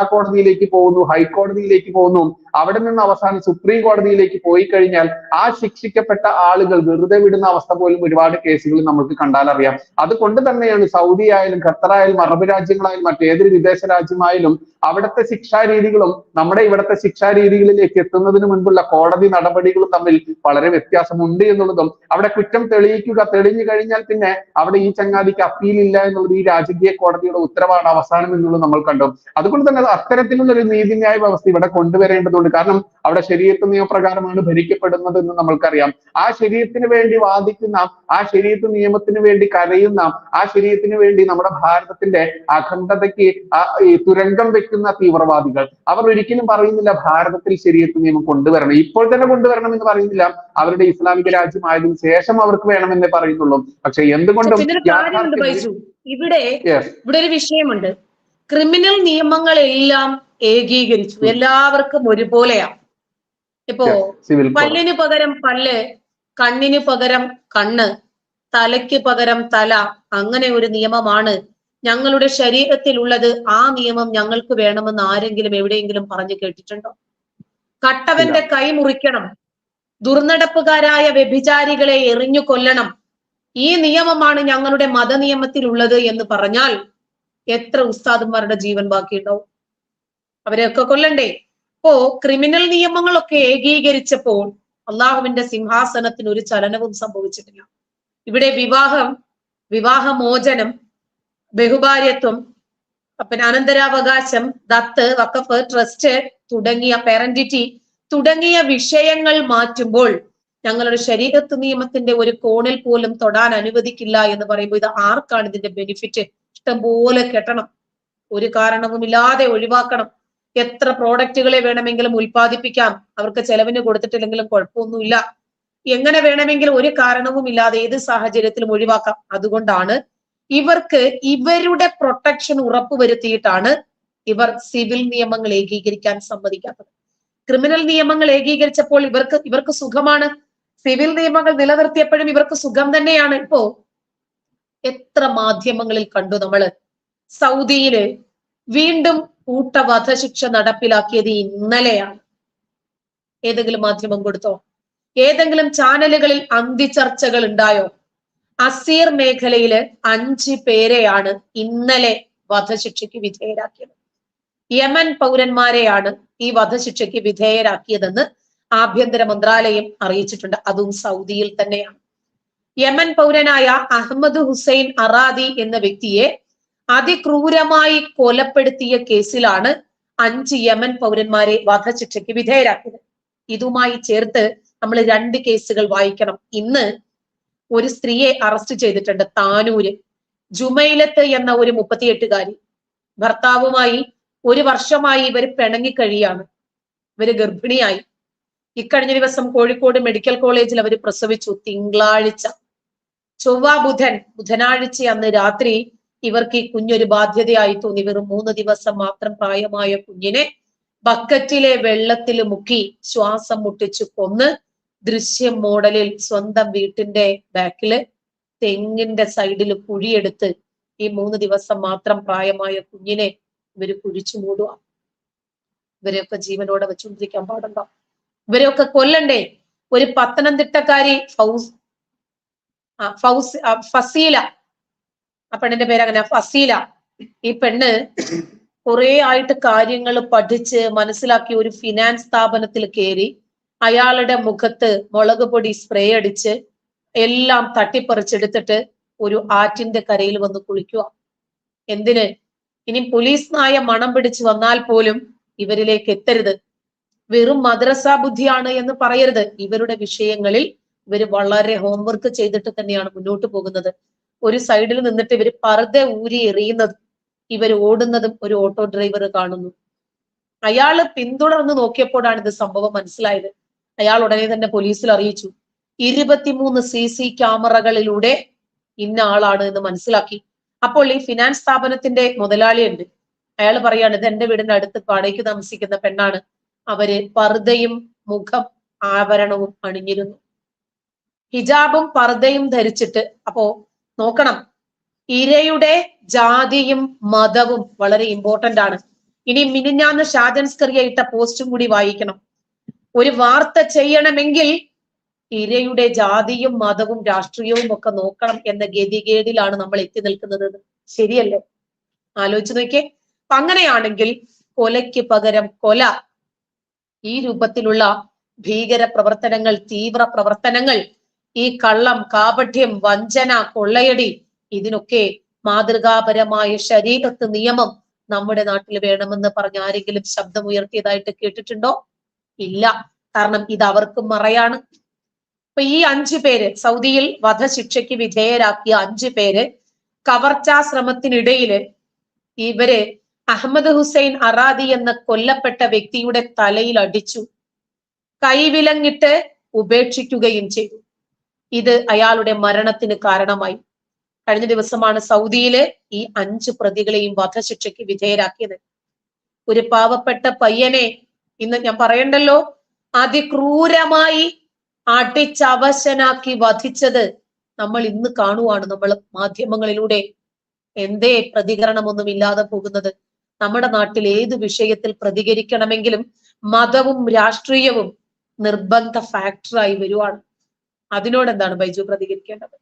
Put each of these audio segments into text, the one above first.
കോടതിയിലേക്ക് പോകുന്നു ഹൈക്കോടതിയിലേക്ക് പോകുന്നു. അവിടെ നിന്ന് അവസാനം സുപ്രീം കോടതിയിലേക്ക് പോയി കഴിഞ്ഞാൽ ആ ശിക്ഷിക്കപ്പെട്ട ആളുകൾ വെറുതെ വിടുന്ന അവസ്ഥ പോലും ഒരുപാട് കേസുകൾ നമുക്ക് കണ്ടാൽ അറിയാം. അതുകൊണ്ട് തന്നെയാണ് സൗദി ആയാലും ഖത്തർ ആയാലും അറബ് രാജ്യങ്ങളായാലും മറ്റേതൊരു വിദേശ രാജ്യമായാലും അവിടുത്തെ ശിക്ഷാ രീതികളും നമ്മുടെ ഇവിടുത്തെ ശിക്ഷാ രീതികളിലേക്ക് എത്തുന്നതിന് മുൻപുള്ള കോടതി നടപടികളും തമ്മിൽ വളരെ വ്യത്യാസമുണ്ട് എന്നുള്ളതും അവിടെ കുറ്റം തെളിയിക്കുക തെളിഞ്ഞു കഴിഞ്ഞാൽ പിന്നെ അവിടെ ഈ ചങ്ങാതിക്ക് അപ്പീൽ ഇല്ല എന്നുള്ളത് ഈ രാജകീയ കോടതിയുടെ ഉത്തരവാണ് അവസാനം എന്നുള്ളത് നമ്മൾ കണ്ടു. അതുകൊണ്ട് തന്നെ അത്തരത്തിലുള്ള ഒരു നീതിന്യായ വ്യവസ്ഥ ഇവിടെ കൊണ്ടുവരേണ്ടതുണ്ട്. കാരണം അവിടെ ശരീരത്ത് നിയമപ്രകാരമാണ് ഭരിക്കപ്പെടുന്നത് എന്ന് നമ്മൾക്കറിയാം. ആ ശരീരത്തിന് വേണ്ടി വാദിക്കുന്ന ആ ശരീരത്ത് നിയമത്തിന് വേണ്ടി കരയുന്ന ആ ശരീരത്തിന് വേണ്ടി നമ്മുടെ ഭാരതത്തിന്റെ അഖണ്ഡതയ്ക്ക് തുരങ്കം വെക്കുന്ന തീവ്രവാദികൾ. അവർ ഒരിക്കലും പറയുന്നില്ല ഭാരതത്തിൽ ശരീരത്ത് നിയമം കൊണ്ടുവരണം. ഇപ്പോൾ തന്നെ കൊണ്ടുവരണം എന്ന് പറയുന്നില്ല. അവരുടെ ഇസ്ലാമിക രാജ്യമായതിനു ശേഷം അവർക്ക് വേണമെന്നേ പറയുന്നുള്ളൂ. പക്ഷെ എന്തുകൊണ്ടും ഇവിടെ ഇവിടെ ഒരു വിഷയമുണ്ട്. ക്രിമിനൽ നിയമങ്ങളെല്ലാം ഏകീകരിച്ചു. എല്ലാവർക്കും ഒരുപോലെയാണ് ഇപ്പോ. പല്ലിന് പകരം പല്ല് കണ്ണിന് പകരം കണ്ണ് തലയ്ക്ക് പകരം തല അങ്ങനെ ഒരു നിയമമാണ് ഞങ്ങളുടെ ശരീരത്തിലുള്ളത്. ആ നിയമം ഞങ്ങൾക്ക് വേണമെന്ന് ആരെങ്കിലും എവിടെയെങ്കിലും പറഞ്ഞു കേട്ടിട്ടുണ്ടോ? കട്ടവന്റെ കൈ മുറിക്കണം. ദുർനടപ്പുകാരായ വ്യഭിചാരികളെ എറിഞ്ഞു കൊല്ലണം. ഈ നിയമമാണ് ഞങ്ങളുടെ മതനിയമത്തിലുള്ളത് എന്ന് പറഞ്ഞാൽ എത്ര ഉസ്താദന്മാരുടെ ജീവൻ ബാക്കിയുണ്ടാവും? അവരെയൊക്കെ കൊല്ലണ്ടേ? അപ്പോ ക്രിമിനൽ നിയമങ്ങളൊക്കെ ഏകീകരിച്ചപ്പോൾ അള്ളാഹുവിന്റെ സിംഹാസനത്തിന് ഒരു ചലനവും സംഭവിച്ചിട്ടില്ല. ഇവിടെ വിവാഹം വിവാഹമോചനം ബഹുഭാര്യത്വം പിന്നെ അനന്തരാവകാശം ദത്ത് വക്കഫ് ട്രസ്റ്റ് തുടങ്ങിയ പാരന്റിറ്റി തുടങ്ങിയ വിഷയങ്ങൾ മാറ്റുമ്പോൾ ഞങ്ങളുടെ ശരീരത്ത് നിയമത്തിന്റെ ഒരു കോണിൽ പോലും തൊടാൻ അനുവദിക്കില്ല എന്ന് പറയുമ്പോൾ ഇത് ആർക്കാണ് ഇതിന്റെ ബെനിഫിറ്റ് ഇഷ്ടംപോലെ കെട്ടണം. ഒരു കാരണവുമില്ലാതെ ഒഴിവാക്കണം. എത്ര പ്രോഡക്റ്റുകളെ വേണമെങ്കിലും ഉൽപ്പാദിപ്പിക്കാം. അവർക്ക് ചെലവിന് കൊടുത്തിട്ടില്ലെങ്കിലും കുഴപ്പമൊന്നുമില്ല. എങ്ങനെ വേണമെങ്കിലും ഒരു കാരണവുമില്ലാതെ ഏത് സാഹചര്യത്തിലും ഒഴിവാക്കാം. അതുകൊണ്ടാണ് ഇവർക്ക് ഇവരുടെ പ്രൊട്ടക്ഷൻ ഉറപ്പുവരുത്തിയിട്ടാണ് ഇവർ സിവിൽ നിയമങ്ങൾ ഏകീകരിക്കാൻ സമ്മതിക്കാത്തത്. ക്രിമിനൽ നിയമങ്ങൾ ഏകീകരിച്ചപ്പോൾ ഇവർക്ക് ഇവർക്ക് സുഖമാണ്. സിവിൽ നിയമങ്ങൾ നിലനിർത്തിയപ്പോഴും ഇവർക്ക് സുഖം തന്നെയാണ്. ഇപ്പോ എത്ര മാധ്യമങ്ങളിൽ കണ്ടു നമ്മൾ? സൗദിയിൽ വീണ്ടും കൂട്ട വധശിക്ഷ നടപ്പിലാക്കിയത് ഇന്നലെയാണ്. ഏതെങ്കിലും മാധ്യമം കൊടുത്തോ? ഏതെങ്കിലും ചാനലുകളിൽ അന്തിചർച്ചകൾ ഉണ്ടായോ? അസീർ മേഖലയിൽ അഞ്ച് പേരെയാണ് ഇന്നലെ വധശിക്ഷയ്ക്ക് വിധേയരാക്കിയത്. യമൻ പൗരന്മാരെയാണ് ഈ വധശിക്ഷയ്ക്ക് വിധേയരാക്കിയതെന്ന് ആഭ്യന്തര മന്ത്രാലയം അറിയിച്ചിട്ടുണ്ട്. അതും സൗദിയിൽ തന്നെയാണ്. യമൻ പൗരനായ അഹമ്മദ് ഹുസൈൻ അറാദി എന്ന വ്യക്തിയെ അതിക്രൂരമായി കൊലപ്പെടുത്തിയ കേസിലാണ് അഞ്ച് യമൻ പൗരന്മാരെ വധശിക്ഷയ്ക്ക് വിധേയരാക്കിയത്. ഇതുമായി ചേർത്ത് നമ്മൾ രണ്ട് കേസുകൾ വായിക്കണം. ഇന്ന് ഒരു സ്ത്രീയെ അറസ്റ്റ് ചെയ്തിട്ടുണ്ട് താനൂര്. ജുമൈലത്ത് എന്ന ഒരു മുപ്പത്തിയെട്ടുകാരി. ഭർത്താവുമായി ഒരു വർഷമായി ഇവർ പിണങ്ങിക്കഴിയാണ്. ഇവർ ഗർഭിണിയായി. ഇക്കഴിഞ്ഞ ദിവസം കോഴിക്കോട് മെഡിക്കൽ കോളേജിൽ അവർ പ്രസവിച്ചു തിങ്കളാഴ്ച. ചൊവ്വ ബുധൻ ബുധനാഴ്ച അന്ന് രാത്രി ഇവർക്ക് ഈ കുഞ്ഞൊരു ബാധ്യതയായി തോന്നി. വെറും മൂന്ന് ദിവസം മാത്രം പ്രായമായ കുഞ്ഞിനെ ബക്കറ്റിലെ വെള്ളത്തിൽ മുക്കി ശ്വാസം മുട്ടിച്ചു കൊന്ന് ദൃശ്യം മോഡലിൽ സ്വന്തം വീട്ടിന്റെ ബാക്കിൽ തെങ്ങിന്റെ സൈഡിൽ കുഴിയെടുത്ത് ഈ മൂന്ന് ദിവസം മാത്രം പ്രായമായ കുഞ്ഞിനെ ഇവർ കുഴിച്ചു മൂടുക. ഇവരെയൊക്കെ ജീവനോടെ വെച്ചുകൊണ്ടിരിക്കാൻ പാടുണ്ടോ? ഇവരെയൊക്കെ കൊല്ലണ്ടേ? ഒരു പത്തനംതിട്ടക്കാരി ഫൗസ് ഫൗസ് ഫസീല. ആ പെണ്ണിന്റെ പേര് അങ്ങനെ ഫസീല. ഈ പെണ്ണ് കുറെ ആയിട്ട് കാര്യങ്ങൾ പഠിച്ച് മനസ്സിലാക്കി ഒരു ഫിനാൻസ് സ്ഥാപനത്തിൽ കയറി അയാളുടെ മുഖത്ത് മുളക് പൊടി സ്പ്രേ അടിച്ച് എല്ലാം തട്ടിപ്പറിച്ചെടുത്തിട്ട് ഒരു ആറ്റിന്റെ കരയിൽ വന്ന് കുളിക്കുക. എന്തിന്? ഇനി പോലീസ് നായ മണം പിടിച്ച് വന്നാൽ പോലും ഇവരിലേക്ക് എത്തരുത്. വെറും മദ്രസ ബുദ്ധിയാണ് എന്ന് പറയരുത്. ഇവരുടെ വിഷയങ്ങളിൽ ഇവർ വളരെ ഹോംവർക്ക് ചെയ്തിട്ട് തന്നെയാണ് മുന്നോട്ട് പോകുന്നത്. ഒരു സൈഡിൽ നിന്നിട്ട് ഇവർ പർദ്ദ ഊരി എറിയുന്നതും ഇവർ ഓടുന്നതും ഒരു ഓട്ടോ ഡ്രൈവർ കാണുന്നു. അയാൾ പിന്തുടർന്ന് നോക്കിയപ്പോഴാണ് ഇത് സംഭവം മനസ്സിലായത്. അയാൾ ഉടനെ തന്നെ പോലീസിൽ അറിയിച്ചു. ഇരുപത്തിമൂന്ന് സി സി ക്യാമറകളിലൂടെ ഇന്ന ആളാണ് എന്ന് മനസ്സിലാക്കി. അപ്പോൾ ഈ ഫിനാൻസ് സ്ഥാപനത്തിന്റെ മുതലാളിയുണ്ട്. അയാൾ പറയാണ് ഇത് എന്റെ വീടിന്റെ അടുത്ത് പാടേക്ക് താമസിക്കുന്ന പെണ്ണാണ്. അവർ പർദ്ദയും മുഖം ആഭരണവും അണിഞ്ഞിരുന്നു. ഹിജാബും പർദയും ധരിച്ചിട്ട് അപ്പോ നോക്കണം. ഇരയുടെ ജാതിയും മതവും വളരെ ഇമ്പോർട്ടന്റ് ആണ്. ഇനി മിനിഞ്ഞാന്ന് ഷാജൻ സ്കറിയ ഇട്ട പോസ്റ്റും കൂടി വായിക്കണം. ഒരു വാർത്ത ചെയ്യണമെങ്കിൽ ഇരയുടെ ജാതിയും മതവും രാഷ്ട്രീയവും ഒക്കെ നോക്കണം എന്ന ഗതികേടിലാണ് നമ്മൾ എത്തി നിൽക്കുന്നത്. ശരിയല്ലേ? ആലോചിച്ച് നോക്കിയേ. അങ്ങനെയാണെങ്കിൽ കൊലയ്ക്ക് പകരം കൊല ഈ രൂപത്തിലുള്ള ഭീകര പ്രവർത്തനങ്ങൾ തീവ്ര പ്രവർത്തനങ്ങൾ ഈ കള്ളം കാപഠ്യം വഞ്ചന കൊള്ളയടി ഇതിനൊക്കെ മാതൃകാപരമായ ശരീരത്ത് നിയമം നമ്മുടെ നാട്ടിൽ വേണമെന്ന് പറഞ്ഞ ആരെങ്കിലും ശബ്ദം ഉയർത്തിയതായിട്ട് കേട്ടിട്ടുണ്ടോ? ഇല്ല. കാരണം ഇത് അവർക്കും മറയാണ്. ഇപ്പൊ ഈ അഞ്ചു പേര് സൗദിയിൽ വധശിക്ഷയ്ക്ക് വിധേയരാക്കിയ അഞ്ചു പേര് കവർച്ചാ ശ്രമത്തിനിടയിൽ ഇവർ അഹമ്മദ് ഹുസൈൻ അറാദി എന്ന കൊല്ലപ്പെട്ട വ്യക്തിയുടെ തലയിൽ അടിച്ചു. കൈവിലങ്ങിട്ട് ഉപേക്ഷിക്കുകയും ചെയ്തു. ഇത് അയാളുടെ മരണത്തിന് കാരണമായി. കഴിഞ്ഞ ദിവസമാണ് സൗദിയിലെ ഈ അഞ്ച് പ്രതികളെയും വധശിക്ഷയ്ക്ക് വിധേയരാക്കിയത്. ഒരു പാവപ്പെട്ട പയ്യനെ ഇന്ന് ഞാൻ പറയണ്ടല്ലോ അതിക്രൂരമായി അടിച്ചവശനാക്കി വധിച്ചത് നമ്മൾ ഇന്ന് കാണുവാണ് നമ്മൾ മാധ്യമങ്ങളിലൂടെ എന്തേ പ്രതികരണമൊന്നും ഇല്ലാതെ പോകുന്നത്. നമ്മുടെ നാട്ടിൽ ഏത് വിഷയത്തിൽ പ്രതികരിക്കണമെങ്കിലും മതവും രാഷ്ട്രീയവും നിർബന്ധ ഫാക്ടറായി വരുവാണ്. അതിനോട് എന്താണ് ബൈജു പ്രതികരിക്കേണ്ടത്?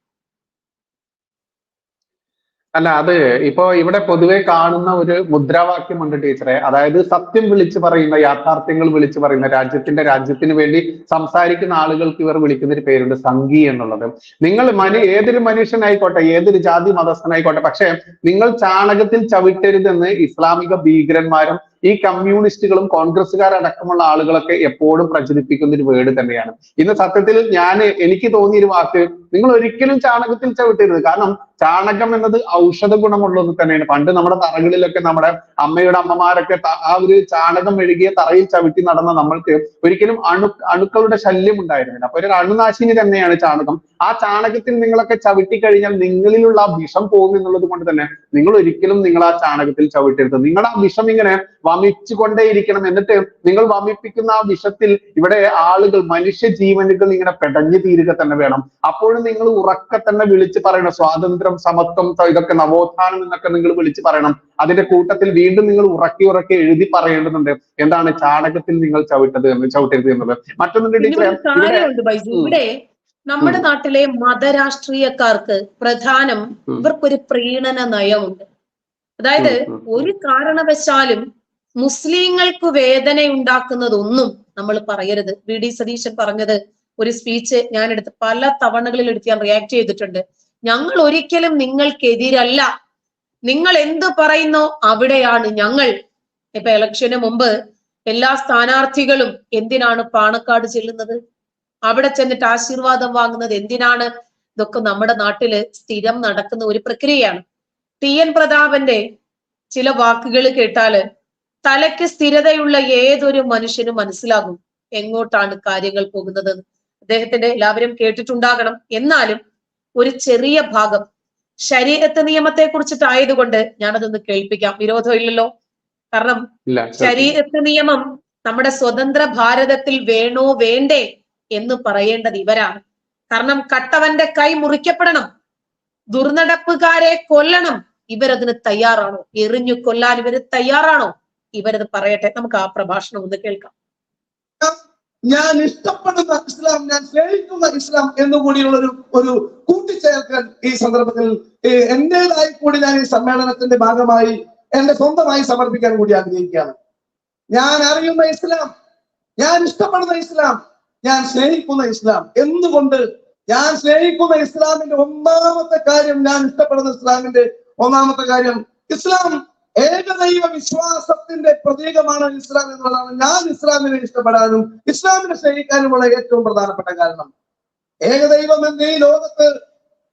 അല്ല അത് ഇപ്പോ ഇവിടെ പൊതുവെ കാണുന്ന ഒരു മുദ്രാവാക്യമുണ്ട് ടീച്ചറെ. അതായത് സത്യം വിളിച്ചു പറയുന്ന യാഥാർത്ഥ്യങ്ങൾ വിളിച്ചു പറയുന്ന രാജ്യത്തിന്റെ രാജ്യത്തിന് വേണ്ടി സംസാരിക്കുന്ന ആളുകൾക്ക് ഇവർ വിളിക്കുന്ന ഒരു പേരുണ്ട് സംഘി എന്നുള്ളത്. നിങ്ങൾ മനു ഏതൊരു മനുഷ്യനായിക്കോട്ടെ ഏതൊരു ജാതി മതസ്ഥനായിക്കോട്ടെ പക്ഷെ നിങ്ങൾ ചാണകത്തിൽ ചവിട്ടരുതെന്ന് ഇസ്ലാമിക ഭീകരന്മാരും ഈ കമ്മ്യൂണിസ്റ്റുകളും കോൺഗ്രസ്സുകാരടക്കമുള്ള ആളുകളൊക്കെ എപ്പോഴും പ്രചരിപ്പിക്കുന്ന ഒരു വേർഡ് തന്നെയാണ്. ഇന്ന് സത്യത്തിൽ ഞാൻ എനിക്ക് തോന്നിയ ഒരു വാക്ക് നിങ്ങൾ ഒരിക്കലും ചാണകത്തിൽ ചവിട്ടരുത്. കാരണം ചാണകം എന്നത് ഔഷധ ഗുണമുള്ളത് തന്നെയാണ്. പണ്ട് നമ്മുടെ തറകളിലൊക്കെ നമ്മുടെ അമ്മയുടെ അമ്മമാരൊക്കെ ആ ഒരു ചാണകം മെഴുകിയ തറയിൽ ചവിട്ടി നടന്ന നമ്മൾക്ക് ഒരിക്കലും അണു അണുക്കളുടെ ശല്യം ഉണ്ടായിരുന്നില്ല. അപ്പൊ ഒരു അണുനാശിനി തന്നെയാണ് ചാണകം. ആ ചാണകത്തിൽ നിങ്ങളൊക്കെ ചവിട്ടി കഴിഞ്ഞാൽ നിങ്ങളിലുള്ള ആ വിഷം പോകും എന്നുള്ളത് കൊണ്ട് തന്നെ നിങ്ങൾ ഒരിക്കലും നിങ്ങൾ ആ ചാണകത്തിൽ ചവിട്ടരുത്. നിങ്ങൾ ആ വിഷം ഇങ്ങനെ വമിച്ചു കൊണ്ടേയിരിക്കണം എന്നിട്ട് നിങ്ങൾ വമിപ്പിക്കുന്ന ആ വിഷത്തിൽ ഇവിടെ ആളുകൾ മനുഷ്യ ജീവനുകൾ ഇങ്ങനെ പെടഞ്ഞു തീരുക തന്നെ വേണം. അപ്പോഴും നിങ്ങൾ ഉറക്കെ തന്നെ വിളിച്ച് പറയണം. സ്വാതന്ത്ര്യം സമത്വം ഇതൊക്കെ നവോത്ഥാനം എന്നൊക്കെ നിങ്ങൾ വിളിച്ച് പറയണം. അതിന്റെ കൂട്ടത്തിൽ വീണ്ടും നിങ്ങൾ ഉറക്കി ഉറക്കി എഴുതി പറയേണ്ടതുണ്ട്. എന്താണ് ചാണകത്തിൽ നിങ്ങൾ ചവിട്ടത് എന്ന് ചവിട്ടരുത് എന്നത്. മറ്റൊന്നുണ്ട് ഇവിടെ നമ്മുടെ നാട്ടിലെ മതരാഷ്ട്രീയക്കാർക്ക് പ്രധാനം. ഇവർക്കൊരു പ്രീണന നയമുണ്ട്. അതായത്. ഒരു കാരണവശാലും മുസ്ലിങ്ങൾക്ക് വേദന ഉണ്ടാക്കുന്നതൊന്നും നമ്മൾ പറയരുത്. വി. ഡി. സതീശൻ പറഞ്ഞത് ഒരു സ്പീച്ച് ഞാൻ എടുത്ത് പല തവണകളിൽ എടുത്ത് ഞാൻ റിയാക്ട് ചെയ്തിട്ടുണ്ട്. ഞങ്ങൾ ഒരിക്കലും നിങ്ങൾക്കെതിരല്ല. നിങ്ങൾ എന്ത് പറയുന്നോ അവിടെയാണ് ഞങ്ങൾ. ഇപ്പൊ ഇലക്ഷന് മുമ്പ് എല്ലാ സ്ഥാനാർത്ഥികളും എന്തിനാണ് പാണക്കാട് ചെല്ലുന്നത്? അവിടെ ചെന്നിട്ട് ആശീർവാദം വാങ്ങുന്നത് എന്തിനാണ്? ഇതൊക്കെ നമ്മുടെ നാട്ടിൽ സ്ഥിരം നടക്കുന്ന ഒരു പ്രക്രിയയാണ്. ടി. എൻ. പ്രതാപന്റെ ചില വാക്കുകൾ കേട്ടാൽ തലയ്ക്ക് സ്ഥിരതയുള്ള ഏതൊരു മനുഷ്യനും മനസ്സിലാകും എങ്ങോട്ടാണ് കാര്യങ്ങൾ പോകുന്നത് അദ്ദേഹത്തിന്റെ എല്ലാവരും കേട്ടിട്ടുണ്ടാകണം. എന്നാലും ഒരു ചെറിയ ഭാഗം ശരീരത്തെ നിയമത്തെ കുറിച്ചിട്ടായതുകൊണ്ട് ഞാനതൊന്ന് കേൾപ്പിക്കാം. വിരോധമില്ലല്ലോ കാരണം ശരീരത്തെ ശരീരത്ത് നിയമം നമ്മുടെ സ്വതന്ത്ര ഭാരതത്തിൽ വേണോ വേണ്ടേ എന്ന് പറയേണ്ടത് ഇവരാണ്. കാരണം കട്ടവന്റെ കൈ മുറിക്കപ്പെടണം. ദുർനടപ്പുകാരെ കൊല്ലണം. ഇവരതിന് തയ്യാറാണോ? എറിഞ്ഞു കൊല്ലാൻ ഇവർ തയ്യാറാണോ? ഇവരത് പറയട്ടെ. നമുക്ക് ആ പ്രഭാഷണം ഒന്ന് കേൾക്കാം. ഞാൻ ഇഷ്ടപ്പെടുന്ന ഇസ്ലാം ഞാൻ സ്നേഹിക്കുന്ന ഇസ്ലാം എന്നുകൂടിയുള്ള ഒരു ഒരു കൂട്ടിച്ചേർക്കൽ ഈ സന്ദർഭത്തിൽ എന്റേതായി കൂടി ഞാൻ ഈ സമ്മേളനത്തിന്റെ ഭാഗമായി എന്റെ സ്വന്തമായി സമർപ്പിക്കാൻ കൂടി ആഗ്രഹിക്കുകയാണ്. ഞാൻ അറിയുന്ന ഇസ്ലാം ഞാൻ ഇഷ്ടപ്പെടുന്ന ഇസ്ലാം ഞാൻ സ്നേഹിക്കുന്ന ഇസ്ലാം. എന്തുകൊണ്ട്? ഞാൻ സ്നേഹിക്കുന്ന ഇസ്ലാമിന്റെ ഒന്നാമത്തെ കാര്യം ഞാൻ ഇഷ്ടപ്പെടുന്ന ഇസ്ലാമിന്റെ ഒന്നാമത്തെ കാര്യം ഇസ്ലാം ഏകദൈവ വിശ്വാസത്തിന്റെ പ്രതീകമാണ് ഇസ്ലാം എന്നുള്ളതാണ്. ഞാൻ ഇസ്ലാമിനെ ഇഷ്ടപ്പെടാനും ഇസ്ലാമിനെ സ്നേഹിക്കാനുമുള്ള ഏറ്റവും പ്രധാനപ്പെട്ട കാരണം. ഏകദൈവം എന്ന ഈ ലോകത്ത്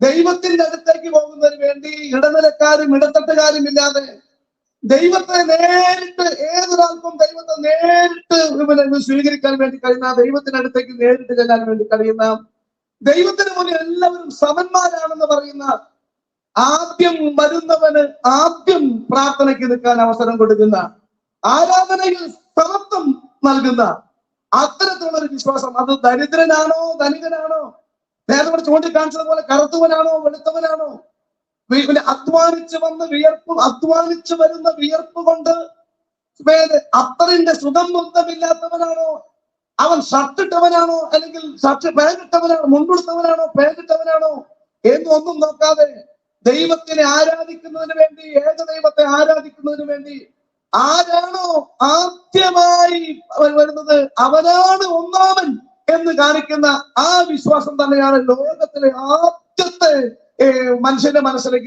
ദൈവത്തിന്റെ അടുത്തേക്ക് പോകുന്നതിന് വേണ്ടി ഇടനിലക്കാരും ഇടത്തട്ടുകാരും ഇല്ലാതെ ദൈവത്തെ നേരിട്ട് ഏതൊരാൾക്കും ദൈവത്തെ നേരിട്ട് സ്വീകരിക്കാൻ വേണ്ടി കഴിയുന്ന ദൈവത്തിന്റെ അടുത്തേക്ക് നേരിട്ട് ചെല്ലാൻ വേണ്ടി കഴിയുന്ന ദൈവത്തിന് മുന്നിൽ എല്ലാവരും സമന്മാരാണെന്ന് പറയുന്ന ആദ്യം വരുന്നവന് ആദ്യം പ്രാർത്ഥനയ്ക്ക് നിൽക്കാൻ അവസരം കൊടുക്കുന്ന ആരാധനയിൽ സമത്വം നൽകുന്ന അത്തരത്തിലുള്ള ഒരു വിശ്വാസം. അത് ദരിദ്രനാണോ ധനികനാണോ നേരത്തെ ചൂണ്ടിക്കാണിച്ചത് പോലെ കറുത്തവനാണോ വെളുത്തവനാണോ? പിന്നെ അധ്വാനിച്ച് വന്ന് വിയർപ്പ് അധ്വാനിച്ച് വരുന്ന വിയർപ്പ് കൊണ്ട് അത്തറിന്റെ സുഖം സുഗന്ധമില്ലാത്തവനാണോ അവൻ ഷർട്ട് ഇട്ടവനാണോ അല്ലെങ്കിൽ ഷർട്ട് പാന്റ് ഇട്ടവനാണോ മുണ്ടുടുത്തവനാണോ? പാന്റ് എന്നൊന്നും നോക്കാതെ ദൈവത്തിനെ ആരാധിക്കുന്നതിന് വേണ്ടി ഏക ദൈവത്തെ ആരാധിക്കുന്നതിന് വേണ്ടി ആരാണോ ആദ്യമായി വരുന്നത്? അവനാണ് ഒന്നാമൻ എന്ന് കാണിക്കുന്ന ആ വിശ്വാസം തന്നെയാണ് ലോകത്തിലെ ആദ്യത്തെ മനുഷ്യന്റെ മനസ്സിലേക്ക്